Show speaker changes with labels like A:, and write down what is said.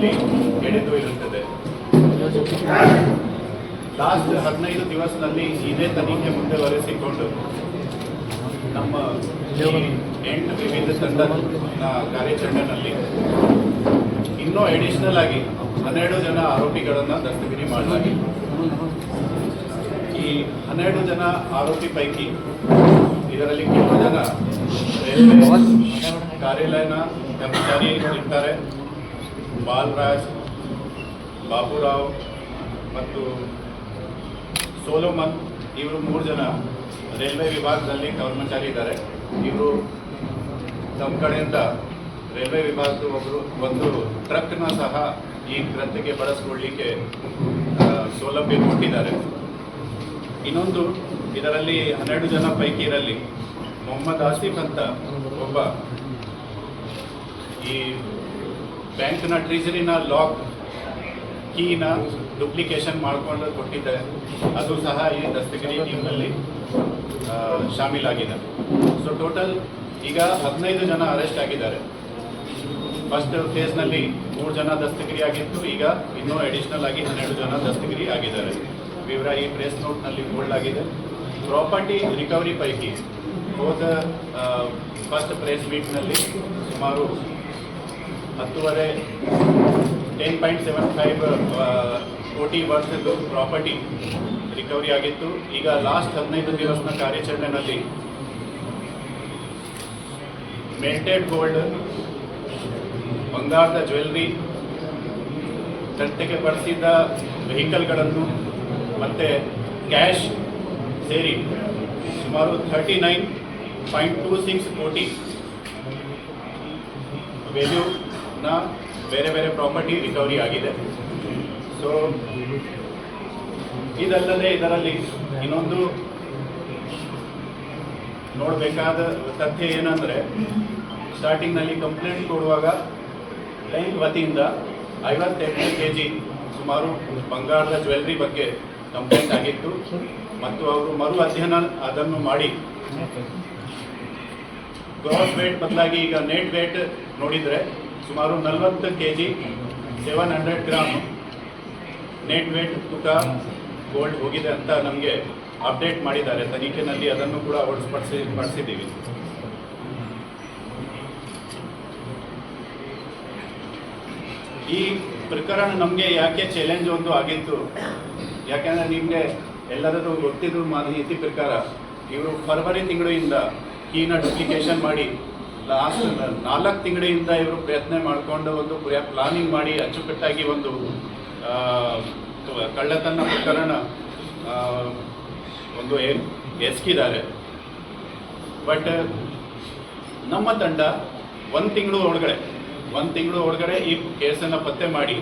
A: ಮಟ್ಟದಲ್ಲಿ ಇರುತ್ತದೆ. ಲಾಸ್ಟ್ ಹದಿನೈದು ದಿವಸದಲ್ಲಿ ಇದೇ ತನಿಖೆ ಮುಂದುವರೆಸಿಕೊಂಡು ನಮ್ಮ ಎಂಟು ವಿವಿಧ ತಂಡ ಕಾರ್ಯಾಚರಣೆಯಲ್ಲಿ ಇನ್ನೂ ಅಡಿಷನಲ್ ಆಗಿ ಹನ್ನೆರಡು ಜನ ಆರೋಪಿಗಳನ್ನು ದಸ್ತಗಿರಿ ಮಾಡಲಾಗಿತ್ತು ಈ ಹನ್ನೆರಡು ಜನ ಆರೋಪಿ ಪೈಕಿ ಇದರಲ್ಲಿ ಕೆಲವು ಜನ ರೈಲ್ವೆ ಕಾರ್ಯಾಲಯನ ಕರ್ಮಚಾರಿ ಇರ್ತಾರೆ. ಬಾಲರಾಜ್ ಬಾಬುರಾವ್ ಮತ್ತು ಸೋಲೋಮನ್ ಇವರು ಮೂರು ಜನ ರೈಲ್ವೆ ವಿಭಾಗದಲ್ಲಿ ಕರ್ಮಚಾರಿ ಇದ್ದಾರೆ. ಇವರು ತಮ್ಮ ಕಡೆಯಿಂದ ರೈಲ್ವೆ ವಿಭಾಗದ ಒಬ್ಬರು ಒಂದು ಟ್ರಕ್ನ ಸಹ ಈ ಕೃತ್ಯಕ್ಕೆ ಬಳಸ್ಕೊಳ್ಳಿಕ್ಕೆ ಆ, ಸೌಲಭ್ಯ ಕೊಟ್ಟಿದ್ದಾರೆ. ಇನ್ನೊಂದು ಇದರಲ್ಲಿ ಹನ್ನೆರಡು ಜನ ಪೈಕಿ ಇರಲಿ ಮೊಹಮ್ಮದ್ ಆಸಿಫ್ ಅಂತ ಒಬ್ಬ ಈ ಬ್ಯಾಂಕ್ನ ಟ್ರೆಜರಿನ ಲಾಕ್ ಕೀನ ಡುಪ್ಲಿಕೇಶನ್ ಮಾಡಿಕೊಂಡು ಕೊಟ್ಟಿದ್ದೆ. ಅದು ಸಹ ಈ ದಸ್ತಗಿರಿ ಟೀಮ್ನಲ್ಲಿ ಶಾಮೀಲಾಗಿದೆ. ಸೊ ಟೋಟಲ್ ಈಗ ಹದಿನೈದು ಜನ ಅರೆಸ್ಟ್ ಆಗಿದ್ದಾರೆ. ಫಸ್ಟ್ ಫೇಸ್ನಲ್ಲಿ ಮೂರು ಜನ ದಸ್ತಗಿರಿ ಆಗಿತ್ತು. ಈಗ ಇನ್ನೂ ಅಡಿಷನಲ್ ಆಗಿ ಹನ್ನೆರಡು ಜನ ದಸ್ತಗಿರಿ ಆಗಿದ್ದಾರೆ. ವಿವರ ಈ ಪ್ರೆಸ್ ನೋಟ್ನಲ್ಲಿ ಆಗಿದೆ. ಪ್ರಾಪರ್ಟಿ ರಿಕವರಿ ಪೈಕಿ ಹೋದ ಫಸ್ಟ್ ಪ್ರೆಸ್ ಮೀಟ್ನಲ್ಲಿ ಸುಮಾರು ಹತ್ತುವರೆ ಟೆನ್ ಪಾಯಿಂಟ್ ಸೆವೆನ್ ಫೈವ್ ಕೋಟಿ ವರ್ಷದ್ದು ಪ್ರಾಪರ್ಟಿ ರಿಕವರಿ ಆಗಿತ್ತು. ಈಗ ಲಾಸ್ಟ್ ಹದಿನೈದು ದಿವಸದ ಕಾರ್ಯಾಚರಣೆಯಲ್ಲಿ ಮೆಲ್ಟೆಡ್ ಗೋಲ್ಡ್ ಬಂಗಾರದ ಜ್ಯುವೆಲ್ರಿ ಕೃತ್ಯಕ್ಕೆ ಬಳಸಿದ್ದ ವೆಹಿಕಲ್ಗಳನ್ನು ಮತ್ತು ಕ್ಯಾಶ್ ಸೇರಿ ಸುಮಾರು thirty nine point two six ಕೋಟಿ ವ್ಯಾಲ್ಯೂನ ಬೇರೆ ಬೇರೆ ಪ್ರಾಪರ್ಟಿ ರಿಕವರಿ ಆಗಿದೆ. ಸೊ ಇದಲ್ಲದೆ ಇದರಲ್ಲಿ ಇನ್ನೊಂದು ನೋಡಬೇಕಾದ ತಥ್ಯ ಏನಂದರೆ ಸ್ಟಾರ್ಟಿಂಗ್ನಲ್ಲಿ ಕಂಪ್ಲೇಂಟ್ ಕೊಡುವಾಗ ಬ್ಯಾಂಕ್ ವತಿಯಿಂದ ಐವತ್ತೆಂಟು ಕೆ ಜಿ ಸುಮಾರು ಬಂಗಾರದ ಜ್ಯುವೆಲ್ರಿ ಬಗ್ಗೆ ಕಂಪ್ಲೇಂಟ್ ಆಗಿತ್ತು. ಮತ್ತು ಅವರು ಮರು ಅಧ್ಯಯನ ಅದನ್ನು ಮಾಡಿ. ಗ್ರಾಸ್ ವೇಟ್ ಬದಲಾಗಿ ಈಗ ನೆಟ್ ವೇಟ್ ನೋಡಿದರೆ ಸುಮಾರು ನಲವತ್ತು K G seven hundred gram net weight ತೂಕ ಗೋಲ್ಡ್ ಹೋಗಿದೆ ಅಂತ ನಮಗೆ ಅಪ್ಡೇಟ್ ಮಾಡಿದ್ದಾರೆ. ತನಿಖೆನಲ್ಲಿ ಅದನ್ನು ಕೂಡ ಹೊರಡಿಸ್ಪಡಿಸಿ ಪಡಿಸಿದ್ದೀವಿ ಈ ಪ್ರಕರಣ ನಮಗೆ ಯಾಕೆ ಚಾಲೆಂಜ್ ಒಂದು ಆಗಿತ್ತು? ಯಾಕೆಂದರೆ ನಿಮಗೆ ಎಲ್ಲರದ್ದು ಗೊತ್ತಿದ್ದು ಮಾಹಿತಿ ಪ್ರಕಾರ ಇವರು ಫೆಬ್ರವರಿ ತಿಂಗಳಿಂದ ಕೀನ ಡುಪ್ಲಿಕೇಶನ್ ಮಾಡಿ ಲಾಸ್ಟ್ ನಾಲ್ಕು ತಿಂಗಳಿಂದ ಇವರು ಪ್ರಯತ್ನ ಮಾಡಿಕೊಂಡು ಒಂದು ಪ್ಲಾನಿಂಗ್ ಮಾಡಿ ಅಚ್ಚುಕಟ್ಟಾಗಿ ಒಂದು ಕಳ್ಳತನ ಪ್ರಕರಣ ಒಂದು ಎಸ್ಕಿದ್ದಾರೆ. ಬಟ್ ನಮ್ಮ ತಂಡ ಒಂದು ತಿಂಗಳು ಒಳಗಡೆ, ಒಂದು ತಿಂಗಳು ಒಳಗಡೆ ಈ ಕೇಸನ್ನು ಪತ್ತೆ ಮಾಡಿ